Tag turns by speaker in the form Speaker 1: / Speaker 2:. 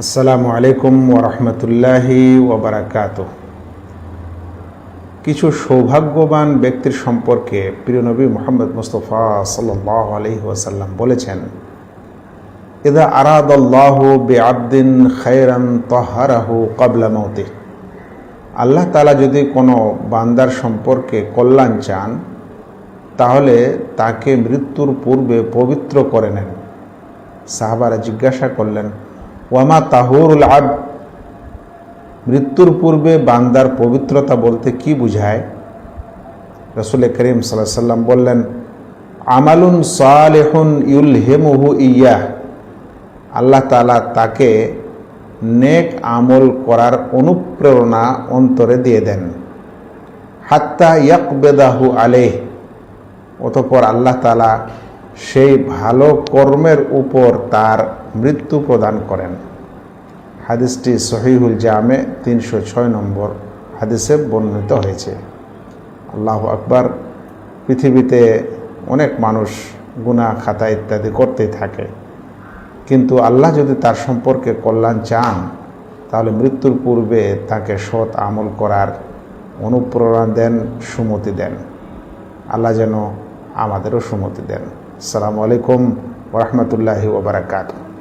Speaker 1: আসসালামু আলাইকুম ওরহমতুল্লাহি ওবরাকাত কিছু সৌভাগ্যবান ব্যক্তির সম্পর্কে প্রিয় নবী মোহাম্মদ মুস্তফা সাল্লাহ আলহি বলেছেন, ইদা আরাদল্লাহ বে আবদিন খৈরান তহারাহু কবলা মৌতে আল্লাহ তালা যদি কোনো বান্দার সম্পর্কে কল্যাণ চান, তাহলে তাকে মৃত্যুর পূর্বে পবিত্র করে নেন। সাহাবারা জিজ্ঞাসা করলেন ওয়ামা তাহুরুল আব মৃত্যুর পূর্বে বান্দার পবিত্রতা বলতে কি বুঝায়? রসুল করিম সাল্লাহ সাল্লাম বললেন, আমালুন সালেহুন ইউল হেমুহু ইয়া। আল্লাহ তালা তাকে নেক আমল করার অনুপ্রেরণা অন্তরে দিয়ে দেন। হাত্তা ইয়াকবেদাহু আলেহ অতপর আল্লাহ তালা সেই ভালো কর্মের উপর তার মৃত্যু প্রদান করেন। হাদিসটি সহিহুল জামে তিনশো ছয় নম্বর হাদিসে বর্ণিত হয়েছে। আল্লাহ আকবার পৃথিবীতে অনেক মানুষ গুণা খাতা ইত্যাদি করতেই থাকে। কিন্তু আল্লাহ যদি তার সম্পর্কে কল্যাণ চান, তাহলে মৃত্যুর পূর্বে তাকে সৎ আমল করার অনুপ্রেরণা দেন, সুমতি দেন। আল্লাহ যেন আমাদেরও সুমতি দেন। আসসালামু আলাইকুম ওরহমতুল্লাহি ওবরাকাতু